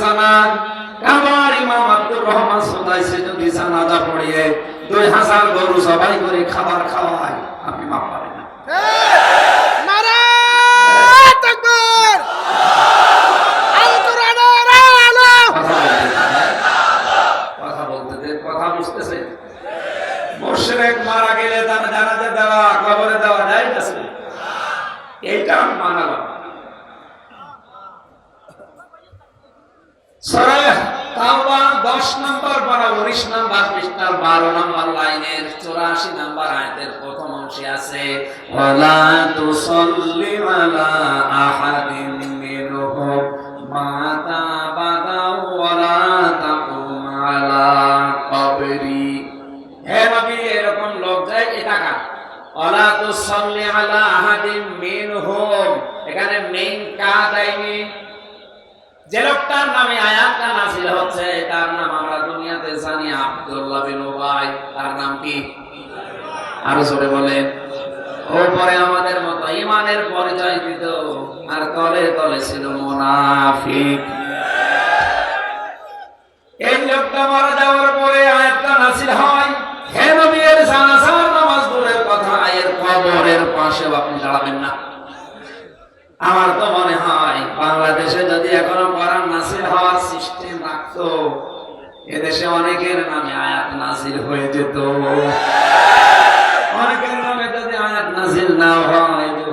হামসানার আমার ইমাম আব্দুর রহমান সোদাইছে যদি জানাজা পড়িয়ে দুই হাজার গরু সবাই করে খাবার খাওয়ায় আপনি মাপ পাবেন না নারে তাকবীর আল কোরআনের আলো কথা বলতে দেন। কথা বলতে দেন, কথা বুঝতেছে মোশরেক মারা গেলে তার জানাজা দেওয়া কবরে দেওয়া যায় আছে এইটা আমি মানালাম সূরা তাওবা 10 নম্বর পারা 19 নম্বর পৃষ্ঠার 12 নম্বর লাইনের 84 নম্বর আয়াতের প্রথম অংশে আছে আলা আহাদিন মিনহুম মাতা বাদা ওয়ালা তাকুম আলা কবরি। হে নবী এরকম লোক যায় এটা কা ওয়ালা তুসাল্লি আলা আহাদিন মিনহুম এখানে মেইন কা দেয়নি যে লোকটার নামে আয়াতটা আব্দুল্লাহ বিন উবাই তার নাম কি? আরও জোরে বলেন ওপরে আমাদের মতো ইমানের পরিচয় দিত, আর তলে তলে ছিল মুনাফিক। এই লোকটা মারা যাওয়ার পরে আয়াতটা নাজিল হয়। হে নবী, এর জানাজার নামাজ দূরের কথা এর কবরের পাশেও আপনি দাঁড়াবেন না। আমার তো মনে হয়, বাংলাদেশে যদি এখনও কোরআন নাসিল হওয়ার সিস্টেম এদেশে অনেকের নামে আয়াত নাসিল হয়ে যেত। অনেকের নামে যদি আয়াত নাসিল না হয় যে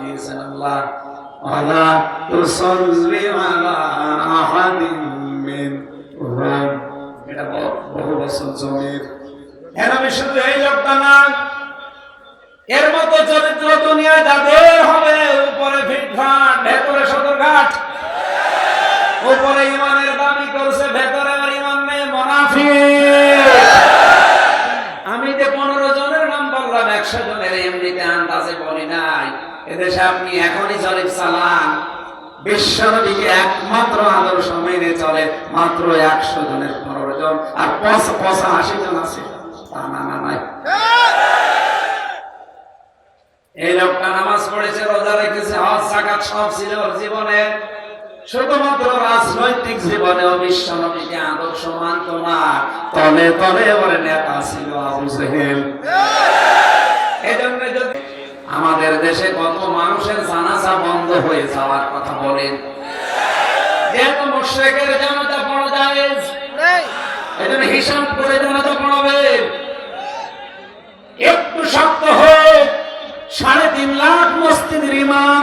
দিয়েছেন আল্লাহ। আহাদিন এটা বহু- বছর জমির। এর আমি শুধু এই লোকটা না, এর মতো চরিত্র দুনিয়া যাদের হবে, উপরে ফিটঘাট ভেতরে সদরঘাট উপরে ইমানের দাবি করছে, ভেতরে মুনাফিক। আমি যে পনেরো জনের নাম বললাম, একশো জনের এমনিতে আন্দাজে বলি নাই। এদেশে আপনি এখনই জরিপ চালান। বিশ্বনবীকে একমাত্র আদর্শ মেনে চলে মাত্র একশো জনের পনেরো জন, আর পঁচা, পঁচাশি জন আছে। তা না না, নাই। এই লোকটা নামাজ পড়েছে, রোজা রেখেছে, হজ, জাকাত সব ছিল জীবনে। শুধুমাত্র রাজনৈতিক জীবনে বিশ্বনবীকে আদর্শ মানত না, তলে তলে ওর নেতা ছিল আবু জেহেল। এই জন্য যদি আমাদের দেশে কত মানুষের জানাজা বন্ধ হয়ে যাওয়ার কথা বলেন। যেহেতু মুশ্রেকের জানাজা পড়া যায় নেই হিসাব করে জানাজা পড়াবেন একটু শক্ত হোক সাড়ে তিন লাখ মসজিদের ইমাম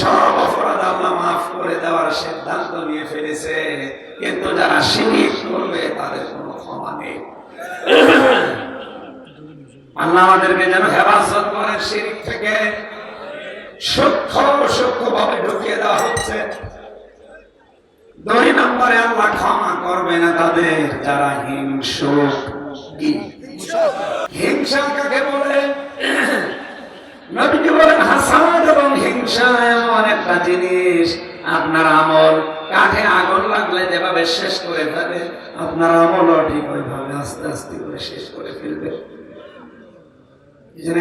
সব অপরাধ মাফ করে দেওয়ার সিদ্ধান্ত নিয়ে ফেলেছে। কিন্তু যারা শিরিক করবে, তাদের কোনো ক্ষমা নেই। আল্লাহ আমাদেরকে যেন হেফাজত করেন শিরিক থেকে। সূক্ষ্ম সূক্ষ্ম ভাবে ঢুকিয়ে দেওয়া হচ্ছে। দুই নম্বরে আল্লাহ ক্ষমা করবে না তাদের, যারা হিংসুক? হিংসা কাকে বলে? বলেন হাসাদ এবং হিংসা এমন একটা জিনিস। আপনার আমল কাঠে আগুন লাগলে যেভাবে শেষ করে ফেলে, আপনার ঠিক ওইভাবে আস্তে আস্তে করে শেষ করে ফেলবে।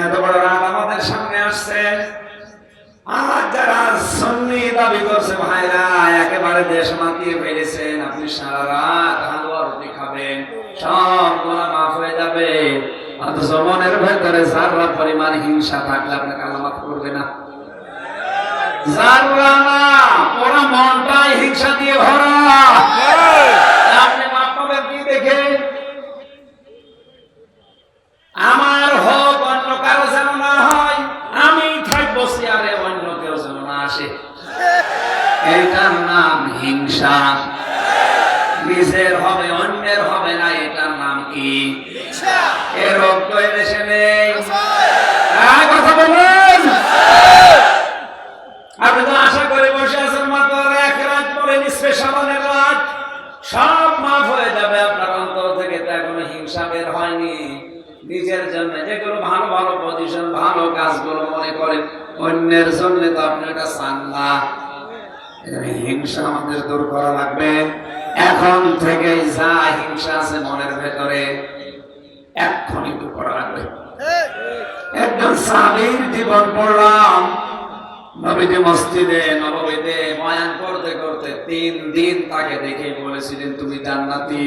এত বড় রাত আমাদের সামনে আসছে। আর যারা সন্নি দাবি করছে, ভাইরা, একেবারে দেশ মাতিয়ে ফেলেছেন। আপনি সারা রাত হালুয়া রুটি খাবেন, সব গোনা মাফ হয়ে যাবে। অথচ মনের ভেতরে যারা পরিমাণ হিংসা থাকলে আপনাকে আল্লাহ করবে না। যারা না মনটাই হিংসা দিয়ে ভরা। আপনি মাফ পাবেন কি দেখে? আমার হোক অন্য কারও যেন না হয় আমি থাকব চেয়ারে অন্য কেউ যেন না আসে। এটার নাম হিংসা। নিজের হবে অন্যের হবে না এটার নাম কি এ রোগ তো এদেশে নেই হ্যাঁ, কথা বলুন অন্যের জন্য তো আপনি এটা চান না। হিংসা আমাদের দূর করা লাগবে। এখন থেকে যা হিংসা আছে মনের ভেতরে, এক্ষুনি দূর করা লাগবে। একজন স্বামীর জীবন পড়লাম, নবীজি মসজিদে নবমীতে বয়ান করতে করতে তিন দিন তাকে দেখে বলেছিলেন, তুমি জান্নাতি।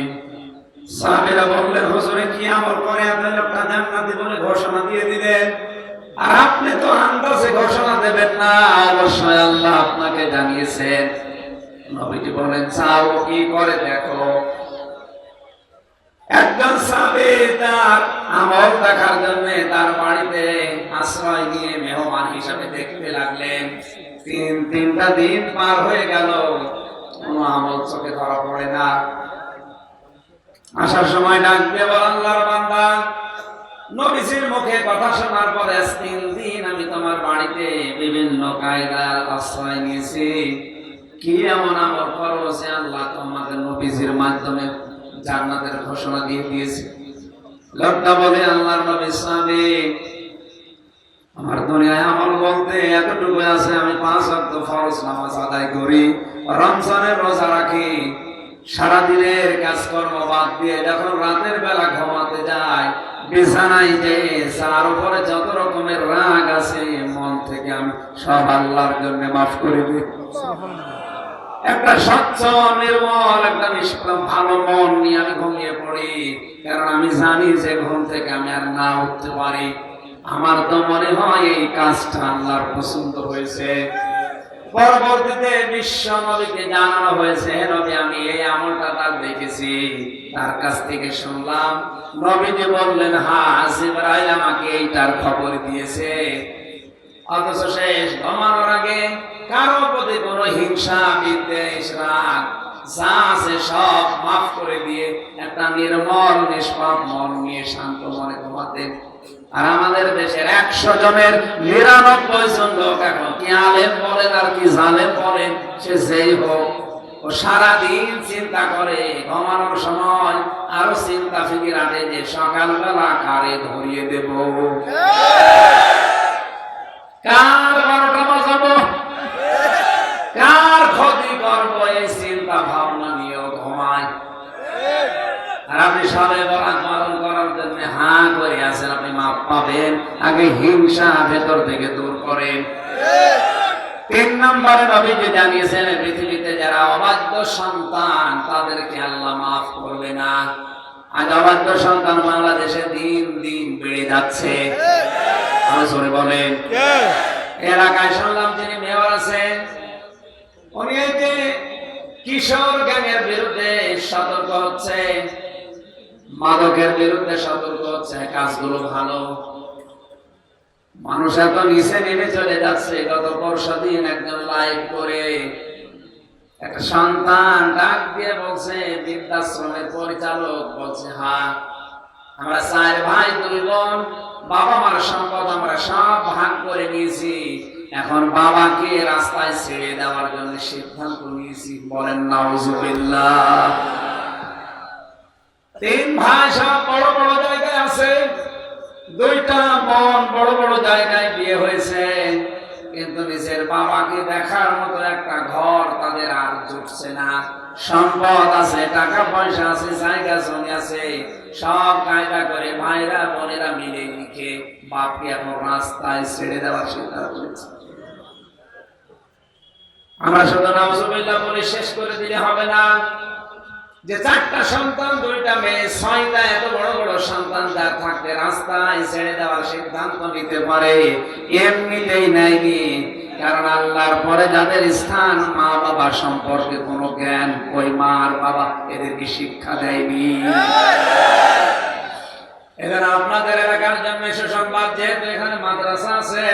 সাহাবীরা বললেন, হুজুরে, কি আমল করে? আপনার লোকটা জান্নাতি বলে ঘোষণা দিয়ে দিলেন। আপনি তো আন্দাজে ঘোষণা দেবেন না অবশ্যই আল্লাহ আপনাকে জানিয়েছেন। নবীজি বলেন চাও কি করে দেখো? একজন সাবে তার আমল দেখার জন্য তার বাড়িতে আশ্রয় নিয়ে মেহমান হিসাবে দেখতে লাগলেন। তিন, তিনটা দিন পার হয়ে গেল, কোনো আমল চোখে ধরা পড়ে না। আসার সময় ডাকবে বল, আল্লাহর বান্দা নবীজির মুখে কথা শোনার পরে তিন দিন আমি তোমার বাড়িতে বিভিন্ন কায়দার আশ্রয় নিয়েছি। কি এমন আমল করো আল্লাহ তোমাদের নবীজির মাধ্যমে জান্নাতের ঘোষণা দিয়ে দিয়েছে? লোকটা বলে, আল্লাহর নবী ইসলামে আমার দুনিয়ায় আমল বলতে এতটুকু আছে, আমি পাঁচ ওয়াক্ত ফরজ নামাজ আদায় করি, রমজানের রোজা রাখি সারাদিনের কাজকর্ম বাদ দিয়ে যখন রাতের বেলা ঘুমাতে যায়, বিছানায় যে যার উপরে যত রকমের রাগ আছে, মন থেকে আমি সব আল্লাহর জন্য মাফ করে দিই। একটা স্বচ্ছ, নির্মল, একটা ভালো মন নিয়ে আমি ঘুমিয়ে পড়ি। কারণ আমি জানি যে ঘুম থেকে আমি আর না উঠতে পারি। আমার তো মনে হয় এই কাজটা আল্লাহর পছন্দ হয়েছে। পরবর্তীতে বিশ্ব নবীকে জানানো হয়েছে, "হে নবী, আমি এই আমলটা তার দেখেছি। তার কাছ থেকে শুনলাম, নবীজি বললেন হ্যাঁ জিবরাইল আমাকে এইটার খবর দিয়েছে। অথচ শেষ ঘুমানোর আগে কারও প্রতি কোনো হিংসা, বিদ্বেষ, রাগ, যা আছে সব মাফ করে দিয়ে একটা নির্মল, নিষ্পাপ মন নিয়ে শান্ত মনে ঘুমাতেন। আর আমাদের দেশের একশো জনের নিরানব্বই জন লোক এখন কি আলেম বলেন আর কি জালেম বলেন, সে যেই হোক, ও সারাদিন চিন্তা করে, ঘুমানোর সময় আরও চিন্তা ফিকির যে সকালবেলা কারে ধরিয়ে দেব। কার বারোটা বাজাবো? কার ক্ষতি করব? এই চিন্তা ভাবনা নিয়েও ঘুমায় আর আপনি সবে হা করে আছেন, আপনি মাপ পাবেন। আগে হিংসা ভেতর থেকে দূর করেন। তিন নম্বরে নবীজি জানিয়েছেন, পৃথিবীতে যারা অবাধ্য সন্তান, তাদেরকে আল্লাহ মাফ করবে না। আজ অবাধ্য সন্তান বাংলাদেশে দিন দিন বেড়ে যাচ্ছে। আরও বলেন। এলাকায় শুনলাম যিনি মেয়র আছেন, উনি কিশোর গ্যাংয়ের বিরুদ্ধে সতর্ক হচ্ছে মাদকের বিরুদ্ধে সতর্ক হচ্ছে, কাজগুলো ভালো। মানুষ এত নিচে নেমে চলে যাচ্ছে, গত পরশু দিন একজন লাইভ করে একটা সন্তান ডাক দিয়ে বলছে বৃদ্ধাশ্রমের পরিচালক বলছে হ্যাঁ আমরা চার ভাই, দুই বোন বাবা মার সম্পদ আমরা সব ভাগ করে নিয়েছি। এখন বাবাকে রাস্তায় ছেড়ে দেওয়ার জন্য সিদ্ধান্ত নিয়েছি। বলেন, নাউজুবিল্লাহ। তিন সব বড় বড় জায়গায় আছে। দুইটা বোন বড় বড় জায়গায় বিয়ে হয়েছে। কিন্তু নিজের বাবাকে দেখার মতো একটা ঘর তাদের আর জুটছে না। সম্পদ আছে, টাকা পয়সা আছে, জায়গা জমি আছে। সব কায়দা করে ভাইরা, বোনেরা মিলে লিখে বাপকে এখন রাস্তায় ছেড়ে দেওয়ার সিদ্ধান্ত করেছে আমরা শুধু নাউজুবিল্লাহ বলে শেষ করে দিলে হবে না। যে চারটা সন্তান, দুইটা মেয়ে, ছয়টা এত বড় বড় সন্তান যার থাকতে রাস্তায় ছেড়ে দেওয়ার সিদ্ধান্ত নিতে পারে, এমনিতেই নেয়নি। কারণ আল্লাহর পরে যাদের স্থান, মা বাবা সম্পর্কে কোনো জ্ঞান ওই মা আর বাবা এদেরকে শিক্ষা দেয়নি। এখানে আপনাদের এলাকার জন্য সুসংবাদ, যেহেতু এখানে মাদ্রাসা আছে,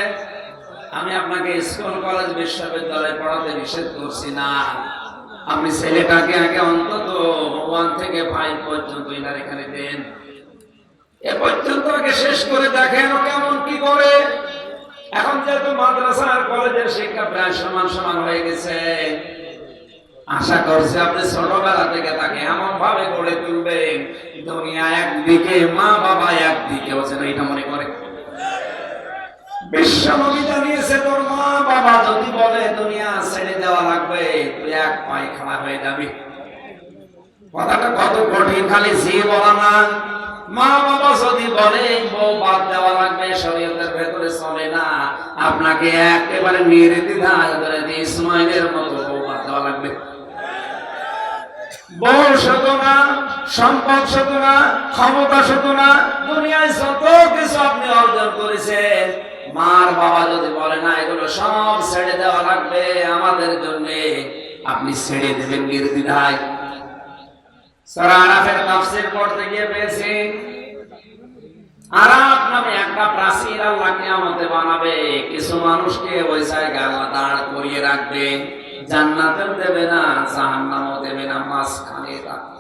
আমি আপনাকে স্কুল, কলেজ, বিশ্ববিদ্যালয়ে পড়াতে নিষেধ করছি না। আপনি ছেলেটাকে আগে অন্তত ওয়ান থেকে ফাইভ পর্যন্ত এনার এখানে দেন। এ পর্যন্ত আগে শেষ করে দেখেন কেমন কি করে। এখন যেহেতু মাদ্রাসা আর কলেজের শিক্ষা প্রায় সমান সমান হয়ে গেছে। আশা করছি আপনি ছোটবেলা থেকে তাকে এমন ভাবে গড়ে তুলবেন, দুনিয়া একদিকে মা বাবা একদিকে যেন এটা মনে করে। বিশ্ব নবী তোর মা বাবা যদি বলে দুনিয়া ছেড়ে দেওয়া লাগবে, তুই এক পায়ে খাড়া হয়ে যাবি। কথাটা কত কঠিন, খালি জি বলা না। মা বাবা যদি বলে, বউ বাদ দেওয়া লাগবে, শরীয়তের ভেতরে চলে না। আপনাকে একেবারে নির্দ্বিধায় করে দিয়ে ইসমাইলের মতো বউ বাদ দেওয়া লাগবে। বউ শুধু না, সম্পদ শুধু না, ক্ষমতা শুধু না, দুনিয়ায় যত কিছু আপনি অর্জন করেছেন মার বাবা যদি বলে, না, এগুলো সব ছেড়ে দেওয়া লাগবে আমাদের জন্য। আপনি ছেড়ে দেবেন তাফসীর পড়তে গিয়ে পেয়েছি। একটা প্রাচীর আল্লাহ কিয়ামতে বানাবে। কিছু মানুষকে ওই জায়গায় আল্লাহ দাঁড় করিয়ে রাখবে। জান্নাতেও দেবে না, জাহান্নামও দেবে না মাঝখানে রাখবে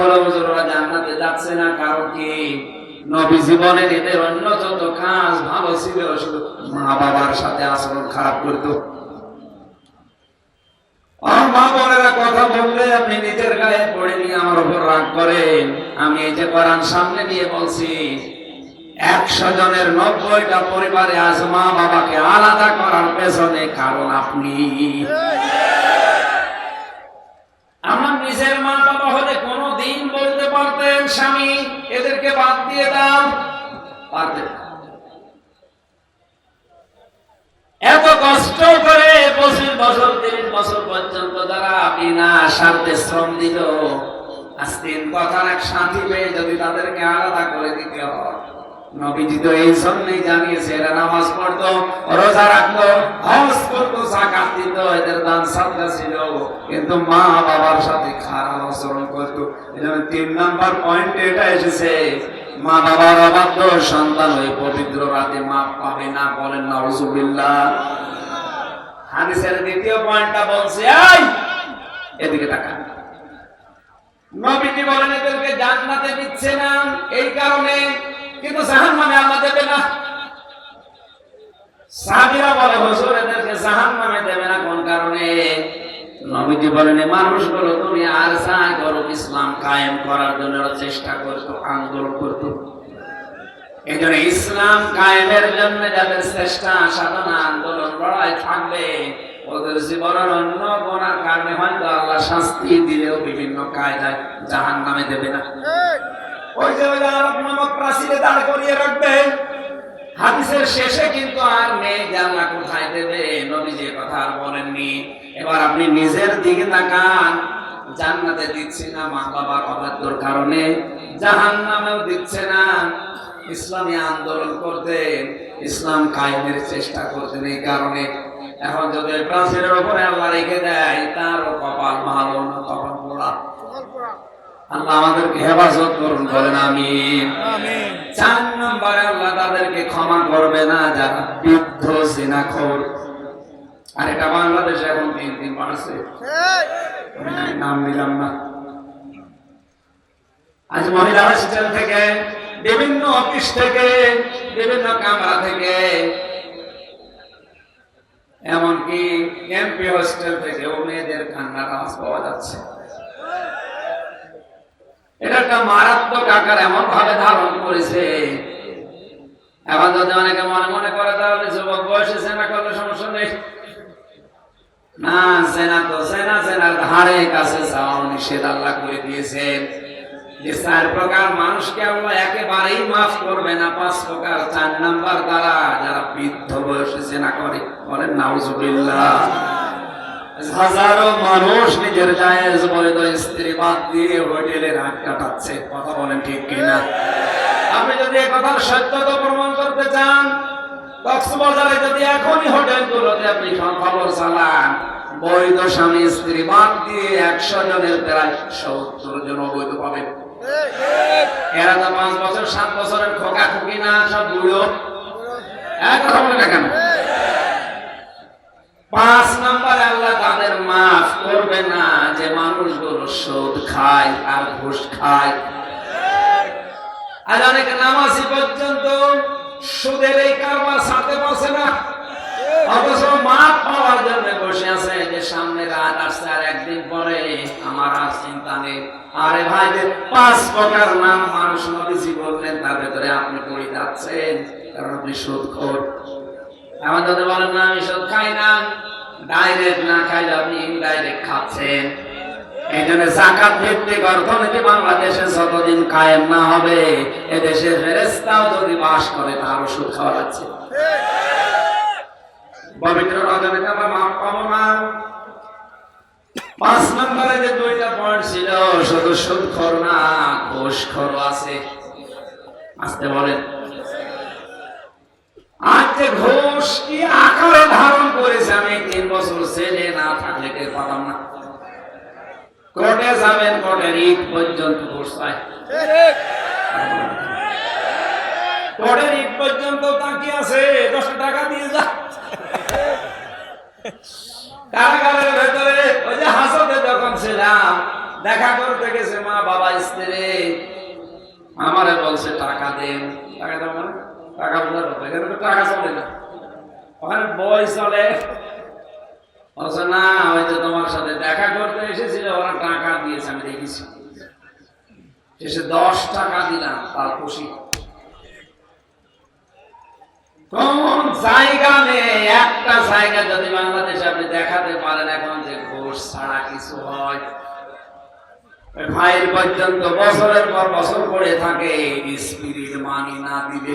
বলে জান্নাতে যাচ্ছে না, কারণ কি? এদের কাজ ভালো ছিল, শুধু মা বাবার সাথে আচরণ খারাপ করতো। আমার নিজের আমি এই যে সামনে নিয়ে বলছি, একশো জনের নব্বইটা পরিবারে আজ মা বাবাকে আলাদা করার পেছনে কারণ আপনি। আমার নিজের মা বাবা হলে কোনো দিন পারতেন স্বামী, এদেরকে বাদ দিয়ে দাও। এত কষ্ট করে পঁচিশ বছর, তিরিশ বছর পর্যন্ত যারা বিনা স্বার্থে শ্রম দিল, আজ তিন কথার এক সাথী পেয়ে যদি তাদেরকে আলাদা করে দিতে হয়। নবীজি তো এই জন্যই জানিয়েছে, এরা নামাজ পড়তো, রোজা রাখতো, হজ করতো, জাকাত দিত, এদের দান সাদকা ছিল। কিন্তু মা বাবার সাথে খারাপ আচরণ করতো। এই জন্য তিন নাম্বার পয়েন্ট এটা এসেছে, মা বাবার অবাধ্য সন্তান ওই পবিত্র রাতে মা পাবে না, বলেন না রসুবিল্লাহ হাদিসের দ্বিতীয় পয়েন্টটা বলছে, এই, এদিকে তাকান। নবীজি বলেন, এদেরকে জান্নাতে দিচ্ছে না, এই কারণে কিন্তু জাহান্নামে আল্লাহ দেবে না। সাহাবীরা বলে, হুজুর, এদেরকে জাহান্নামে দেবে না, কোন কারণে? নবীজি বলেন মানুষগুলো তুমি আর যাই করো ইসলাম কায়েম করার জন্য চেষ্টা করতো, আন্দোলন করতো। এই জন্য ইসলাম কায়েমের জন্য যাদের চেষ্টা, সাধনা, আন্দোলন, লড়াই থাকবে, ওদের জীবনের অন্য গোনার কারণে হয়তো আল্লাহ শাস্তি দিলেও বিভিন্ন কায়দায় জাহান নামে দেবে না। ওই আরব নামক প্রাচীরে দাঁড় করিয়ে রাখবে হাদিসের শেষে কিন্তু আর কোথায় দেবে কথা আর বলেননি। এবার আপনি নিজের দিকে তাকান। জান্নাতে না মা বাবার অবাধ্যর কারণে জাহান নামেও দিচ্ছে না। ইসলামী আন্দোলন করতেন, ইসলাম কায়েমের চেষ্টা করতেন এই কারণে। এখন যদি প্রাচীরের উপরে আল্লাহ রেখে দেয়, তারও কপাল ভালো না পোড়া আল্লাহ আমাদেরকে হেফাজত করুন বলেন আমি চার নম্বরে আল্লাহ তাদেরকে ক্ষমা করবে না যারা বৃদ্ধ সিনাখোর আর এটা বাংলাদেশে এখন তিন দিন বাড়ছে। নাম নিলাম না। আজ মহিলা হস্টেল থেকে বিভিন্ন অফিস থেকে বিভিন্ন কামরা থেকে এমনকি এমপি হোস্টেল থেকেও মেয়েদের কান্নার আওয়াজ পাওয়া যাচ্ছে। এটা একটা মারাত্মক আকার এমন ভাবে ধারণ করেছে। এখন যদি অনেকে মনে মনে করে তাহলে যুবক বয়সে সেনা করলে সমস্যা নেই। না, সেনা তো সেনা, সেনার ধারে কাছে যাওয়া নিষেধ আল্লাহ করে প্রকার মানুষকে আল্লাহ একেবারেই মাফ করবে না, পাঁচ প্রকার, চার নাম্বার দ্বারা যারা বৃদ্ধ বয়সে সেনা করে, বলেন নাউজুবিল্লাহ। হাজারো মানুষ নিজের জায়েজ তো স্ত্রী বাদ দিয়ে হোটেলে রাত কাটাচ্ছে। কথা বলেন ঠিক কিনা? আপনি যদি কথার সত্যতা প্রমাণ করতে চান, কক্সবাজারে যদি এখনই হোটেল হোটেলগুলোতে আপনি খবর চালান, বৈধ স্বামী স্ত্রী বাদ দিয়ে একশো জনের প্রায় সত্তর জন অবৈধ পাবেন। এরা তো পাঁচ বছর, সাত বছরের খোকা খুকি না, সব বুড়ো। এক কথা বলে না কেন? পাঁচ নাম্বার আল্লাহ তাদের মাফ করবে না যে মানুষগুলো সুদ খায় আর ঘুষ খায়। আর অনেক নামাজি পর্যন্ত সুদের এই কারবার ছাড়তে পারছে না। অথচ মাপ পাওয়ার জন্য বসে আছে যে সামনে রাত আসছে আর একদিন পরে আমার আর চিন্তা নেই। আরে ভাই পাঁচ প্রকার নাম মানুষ নবীজি বললেন তার ভেতরে আপনি পড়ে যাচ্ছেন? কারণ আপনি সুদখোর আমার যদি বলেন, না, আমি সুদ খাই না। ডাইরেক্ট না খাইলে আপনি ইনডাইরেক্ট খাচ্ছেন। এই জন্য জাকাত ভিত্তিক অর্থনীতি বাংলাদেশে যতদিন কায়েম না হবে এদেশে ফেরেস্তাও যদি বাস করে, তার ওষুধ খাওয়া যাচ্ছে। পবিত্র রজনীতে আমরা মাপ পাবো না। পাঁচ নম্বরে যে দুইটা পয়েন্ট ছিল, শুধু সুদ খর না, ঘুষ খর আছে। আসতে বলেন। আজ যে ঘুষ কি আকারে ধারণ করেছে? আমি তিন বছর ছেলে না থাকলে টের পাতাম না। কোর্টে যাবেন কোর্টের ঈদ পর্যন্ত ঘুষ পায়। কোর্টের ঈদ পর্যন্ত তাকিয়ে আছে, দশ টাকা দিয়ে যা। কারাগারের ভেতরে, ওই যে হাসতে যখন ছিলাম, দেখা করতে গেছে মা বাবা স্ত্রী। আমারে বলছে, টাকা দেন। টাকা দেবো মানে? টাকা কথা, এখানে তো টাকা চলে না। ওখানে বই চলে। না যে তোমার সাথে দেখা করতে এসেছিল ওরা টাকা দিয়েছে, আমি দেখেছি। শেষে দশ টাকা দিলাম তার খুশি। কোন জায়গা নেই, একটা জায়গা যদি বাংলাদেশে আপনি দেখাতে পারেন এখন যে ঘোষ ছাড়া কিছু হয়। ভাইয়ের পর্যন্ত বছরের পর বছর পড়ে থাকে স্পিরিট মানি না দিলে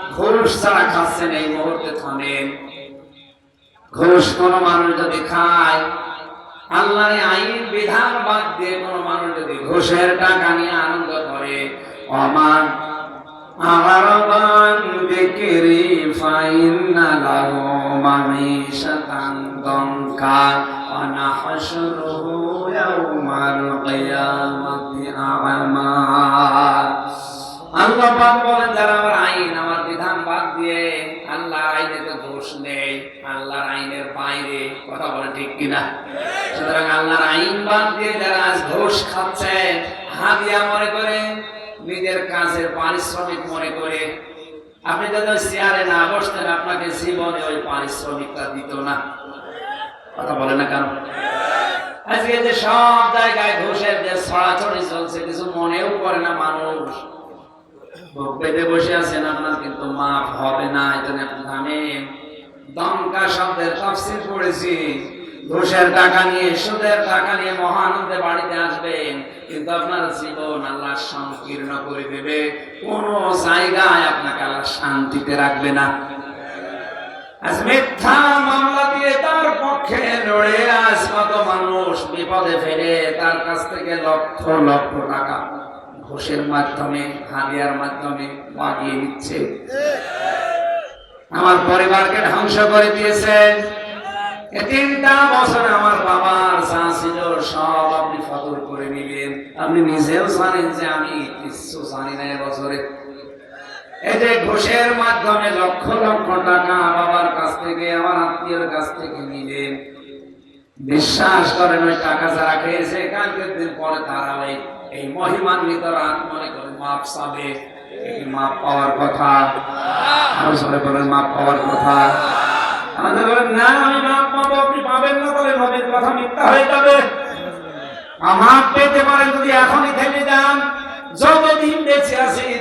ঘুষ ছাড়া খাচ্ছেন এই মুহূর্তে থামেন ঘুষ কোন মানুষ যদি খায়, আল্লাহর আইন, বিধান বাদ দিয়ে কোন মানুষ যদি ঘুষের টাকা নিয়ে আনন্দ করে, অমান আরাবান বিক্রি ফাইন্না লাহু মামিশাতান দনকা ওয়া নাহশুরুহু ইয়াউমাল কিয়ামাতি আ'মা আল্লাহ বলেন, যারা আমার আইন, আমার বাদ আল্লাহর আইনে তো দোষ নেই, আল্লাহর আইনের বাইরে কথা বলে ঠিক কিনা? সুতরাং আল্লাহর আইন বাদ দিয়ে যারা আজ ঘোষ খাচ্ছে হাদিয়া মনে করে, নিজের কাজের পারিশ্রমিক মনে করে। আপনি যদি চেয়ারে না বসতেন, আপনাকে জীবনে ওই পারিশ্রমিকটা দিত না। কথা বলে না কেন? আজকে যে সব জায়গায় ঘুষের যে ছড়াছড়ি চলছে, কিছু মনেও করে না মানুষ। বুক পেতে বসে আছেন, আপনার কিন্তু মাফ হবে না এটা আপনি থামেন দমকা শব্দের তফসিল পড়েছি। ঘুষের টাকা নিয়ে, সুদের টাকা নিয়ে মহানন্দে বাড়িতে আসবেন, কিন্তু আপনার জীবন আল্লাহ সংকীর্ণ করে দেবে। কোন জায়গায় আপনাকে আল্লাহ শান্তিতে রাখবে না। আজ মিথ্যা মামলা দিয়ে তার পক্ষে লড়ে, আজ কত মানুষ বিপদে ফেলে, তার কাছ থেকে লক্ষ লক্ষ টাকা ঘুষের মাধ্যমে, হাদিয়ার মাধ্যমে বাগিয়ে নিচ্ছে। আমার পরিবারকে ধ্বংস করে দিয়েছে। তিনটা বছর আমার বাবার ছিল, সব আপনি করে নিলেন। আপনি নিজেও জানেন যে আমি কিছু জানি না এই যে ঘুষের মাধ্যমে লক্ষ লক্ষ টাকা বাবার কাছ থেকে, আমার আত্মীয়ের কাছ থেকে নিলেন। বিশ্বাস করেন, ওই টাকা যারা খেয়েছে, কালকের দিন পরে তারা ওই এই মহিমান্বিত রাত মনে করে মাপ এই মাপ পাওয়ার কথা। বলেন, মাপ পাওয়ার কথা। আমাদের বলেন, না, আমি মাপ পাবো, আপনি পাবেন না নবীর কথা মিথ্যা হয়ে যাবে। মাপ পেতে পারেন যদি এখনই থেমে যান। যতদিন বেঁচে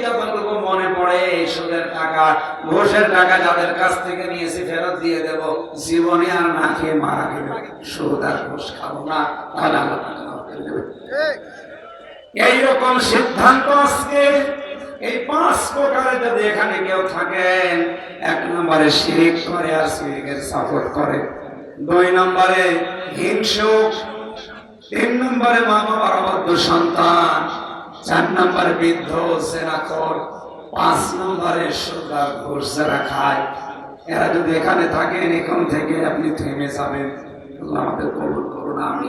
যতটুকু মনে পড়ে সুদের টাকা, ঘোষের টাকা যাদের কাছ থেকে নিয়েছি, ফেরত দিয়ে দেব। জীবনে আর না খেয়ে মারা গেলে সুদ আর ঘোষ খাব না। তাহলে আল্লাহ এইরকম সিদ্ধান্ত আজকে, এই পাঁচ প্রকারে যদি এখানে কেউ থাকেন, এক নম্বরে শিরিক করে আর শিরিকের সাপোর্ট করে। দুই নম্বরে হিংসুক। তিন নম্বরে মা বাবার অবাধ্য সন্তান। চার নম্বরে বৃদ্ধ সেনাকর পাঁচ নম্বরে সুগার, ঘোষ যারা খায়, এরা যদি এখানে থাকেন, এখান থেকে আপনি থেমে যাবেন। আমাদের কবুল করুন আমি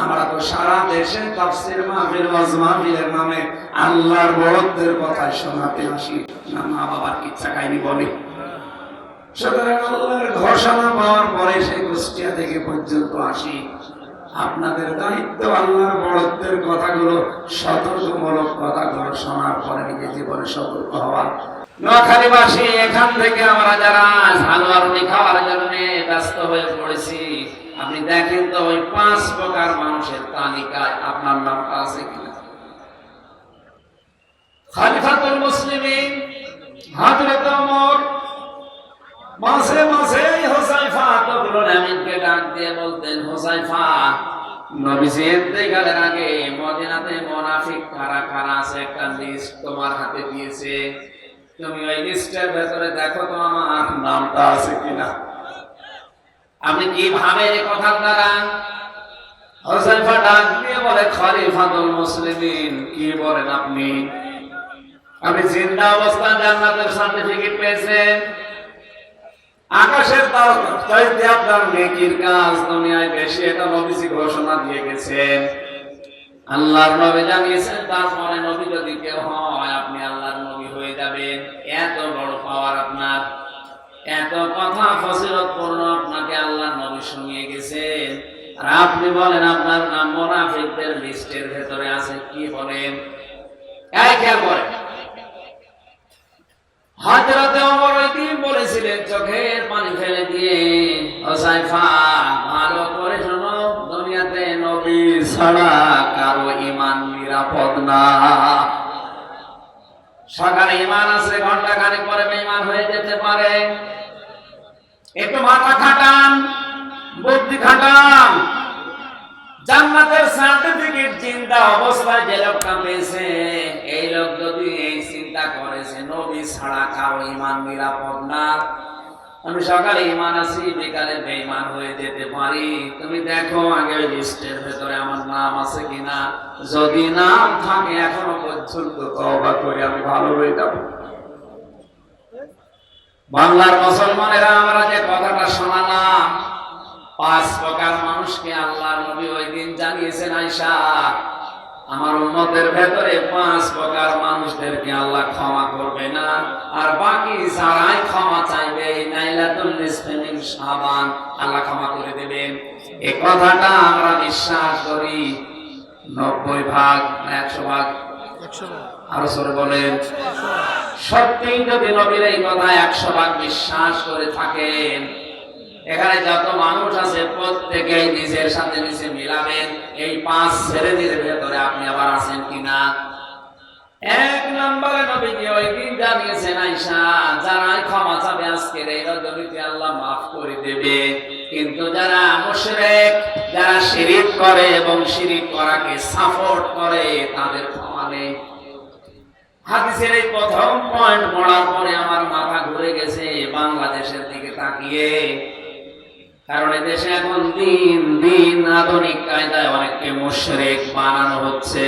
আমরা তো সারা দেশে তাফসির মাহফিল ওয়াজ নামে আল্লাহর বড়দের কথা শোনাতে আসি। না, মা বাবার ইচ্ছা কাহিনী বলি। সুতরাং আল্লাহর ঘোষণা পাওয়ার পরে সেই কুষ্টিয়া থেকে পর্যন্ত আসি। আপনাদের দায়িত্ব আল্লাহর বড়দের কথাগুলো সতর্কমূলক কথাগুলো শোনার পরে নিজে জীবনে সতর্ক হওয়া। নোয়াখালীবাসী, এখান থেকে আমরা যারা হালুয়ার খাওয়ার জন্য ব্যস্ত হয়ে পড়েছি আপনি দেখেন তো ওই পাঁচ প্রকার মানুষের তালিকায় আপনার নামটা আছে কিনা? খালিফাতুল ওমর, মাঝে মাঝে আমিনকে ডাক দিয়ে বলতেন তোমার হাতে দিয়েছে। তুমি ওই লিস্টের ভেতরে দেখো তো আমার নামটা আছে কিনা? আপনি কি ভাবে এই কথার দ্বারা হোসাইফা ডাক দিয়ে বলে মুসলিমিন, কি বলেন আপনি? আপনি জিন্দা জান্নাতের সার্টিফিকেট পেয়েছেন। আকাশের আপনার নেকির কাজ দুনিয়ায় বেশি, এটা নবীজি ঘোষণা দিয়ে গেছেন। আল্লাহর নবী জানিয়েছেন তারপরে নবী যদি কেউ হয়, আপনি আল্লাহর নবী হয়ে যাবেন। এত বড় পাওয়ার আপনার। এত কথা ফসিলতপূর্ণ আপনাকে আল্লাহর নবী শুনিয়ে গেছেন। আর আপনি বলেন, আপনার নাম মোনাফিকদের লিস্টের ভেতরে আছে, কি বলেন এই খেয়াল করেন। বলেছিলেন, চোখের পানি ফেলে দিয়ে ভালো করে শোনো, দুনিয়াতে নবী ছাড়া কারও ইমান নিরাপদ না। সকালে ইমান আছে ঘণ্টা খানিক পরে বেঈমান হয়ে যেতে পারে। একটু মাথা খাটান, বুদ্ধি খাটান। জান্নাতের সার্টিফিকেট চিন্তা অবস্থায় যে লোকটা পেয়েছে, এই লোক যদি এই চিন্তা করেছে, নবী ছাড়া কারও ইমান নিরাপদ না। আমি সকালে ইমান আছি বিকালে বেঈমান হয়ে যেতে পারি। তুমি দেখো আগে লিস্টের ভেতরে আমার নাম আছে কিনা। যদি নাম থাকে, এখনও পর্যন্ত তওবা করে আমি ভালো হয়ে যাব। বাংলার মুসলমানেরা আমরা যে কথাটা শোনালাম, পাঁচ প্রকার মানুষকে আল্লাহর নবী ওই দিন জানিয়েছেন আয়সা আমার উন্নতের ভেতরে পাঁচ প্রকার মানুষদেরকে আল্লাহ ক্ষমা করবে না। আর বাকি যারাই ক্ষমা চাইবে এই নাইলাতুল নিসফিন শাবান আল্লাহ ক্ষমা করে দেবেন। এই কথাটা আমরা বিশ্বাস করি। নব্বই ভাগ একশো ভাগ? আরও সরে বলেন। সত্যি যদি নবীর এই কথা একশো ভাগ বিশ্বাস করে থাকেন এখানে যত মানুষ আছে, প্রত্যেকেই নিজের সাথে নিজে মিলাবেন এই পাঁচ শ্রেণির ভেতরে আপনি আবার আছেন কিনা? এক নম্বরে নবীজি ওই দিন জানিয়েছেন আইসা যারা ক্ষমা চাবে আজকের এই রজনীতে আল্লাহ মাফ করে দেবে। কিন্তু যারা মুশরিক, যারা শিরিক করে এবং শিরিক করাকে সাপোর্ট করে, তাদের ক্ষমা নেই। হাদিসের এই প্রথম পয়েন্ট পড়ার পরে আমার মাথা ঘুরে গেছে, বাংলাদেশের দিকে তাকিয়ে। কারণ এই দেশে এখন দিন দিন আধুনিক কায়দায় অনেককে মুশরিক বানানো হচ্ছে।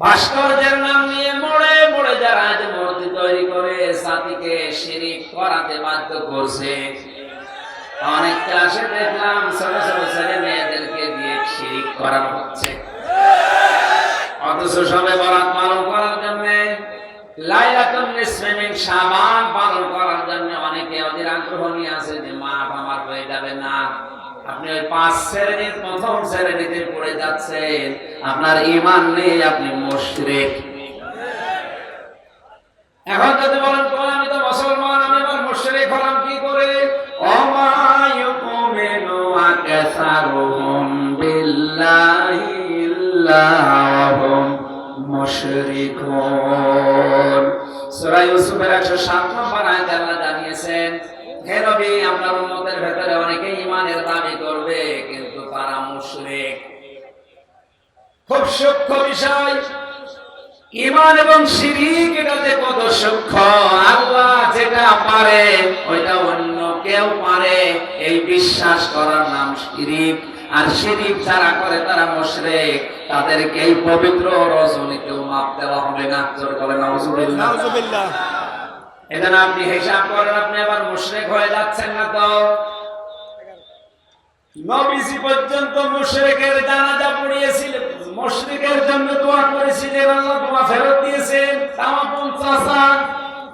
ভাস্কর্যের নাম নিয়ে মোড়ে মোড়ে যারা আজ মূর্তি তৈরি করে জাতিকে শিরিক করাতে বাধ্য করছে অনেক ক্লাসে দেখলাম ছোট ছোট ছেলে মেয়েদেরকে দিয়ে শিরিক করানো হচ্ছে। অথচ সবে বরাত পালন করার জন্য লাইলাতুল নিসফে মিন শাবান পালন করার জন্য অনেকে ওদের আগ্রহ নিয়ে আছে যে মাপ আমার হয়ে যাবে না। আপনি ওই পাঁচ শ্রেণির প্রথম শ্রেণীতে পড়ে যাচ্ছেন। আপনার ইমান নেই আপনি মুশরিক। এখন যদি বলেন তো আমি তো মুসলমান, আমি আবার মুশরিক হলাম কি করে? অমায়ুকুমিনু মুশরিকুন। সূরা ইউসুফের 107 নম্বর আয়াতে আল্লাহ জানিয়েছেন, হে নবী, আপনার উম্মতের ভেতরে অনেকে ঈমানের দাবি করবে, কিন্তু তারা মুশরিক। খুব সূক্ষ্ম বিষয় ইমান এবং শিরিক এটাতে কত সূক্ষ্ম, আল্লাহ যেটা পারে, ওইটা অন্য কেউ পারে, এই বিশ্বাস করার নাম শিরিক। আর শিরিক যারা করে তারা মুশরিক। তাদেরকে এই পবিত্র রজনীতেও মাপ দেওয়া হবে না। জোরে বলে নাউজুবিল্লাহ। এখানে আপনি হিসাব করেন আপনি আবার মুশরিক হয়ে যাচ্ছেন না তো? নবীজি পর্যন্ত মুশরিকের জানাজা পড়িয়েছিলেন। মুশরিকের জন্য দোয়া করেছিলেন আল্লাহ দোয়া ফেরত দিয়েছেন। পঞ্চাশা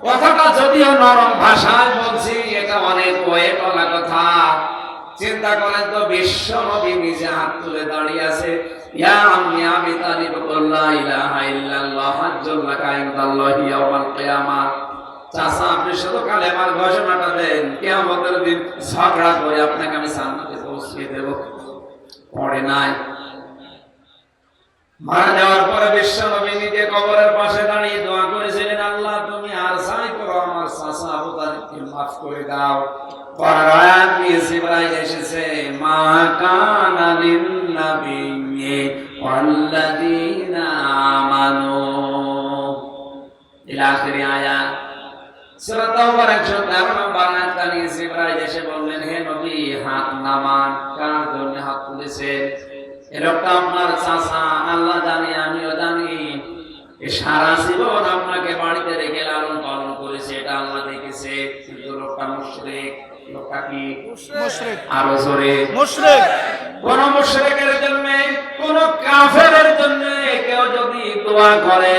কথাটা যদিও নরম ভাষায় বলছি এটা অনেক বয়ে বলা কথা। চিন্তা করেন তো বিশ্ব নবী নিজে হাত তুলে দাঁড়িয়ে আছে। ইয়া আম্মি আবি তালিব লা ইলাহা ইল্লাল্লাহ হাজ্জুল লাকা ইনদাল্লাহি ইয়াওমাল কিয়ামাহ চাচা, আপনি শুধু কালেমার ঘোষণাটা দেন, কিয়ামতের দিন ঝগড়া করে আপনাকে আমি সামনে পৌঁছিয়ে দেব। পড়ে নাই। মারা যাওয়ার পরে বিশ্ব নবী নিজে কবরের পাশে দাঁড়িয়ে দোয়া করেছিলেন, আল্লাহ, তুমি আর সাই করো আমার চাচা আবু তালিবকে মাফ করে দাও। নিয়ে এসেছে, মা কানা লিন নাবিয়্যি ওয়াল্লাযীনা আমানু। ইলা আখিরি আয়াত, সূরা তাওবার 113 নম্বর আয়াতটা নিয়ে জিবরাইল এসে বললেন, হে নবী, হাত নামান কার জন্য হাত তুলেছেন। এ লোকটা আপনার চাচা, আল্লাহ জানে, আমিও জানি। সারা জীবন আপনাকে বাড়িতে রেখে লালন পালন করেছে, এটা আল্লাহ দেখেছে। কিন্তু লোকটা মুশরিক। লোকটা কি মুশরিক। আরও জোরে মুশরিক। কোন মুশরিকের জন্য কোন কাফেরের জন্য কেউ যদি দোয়া করে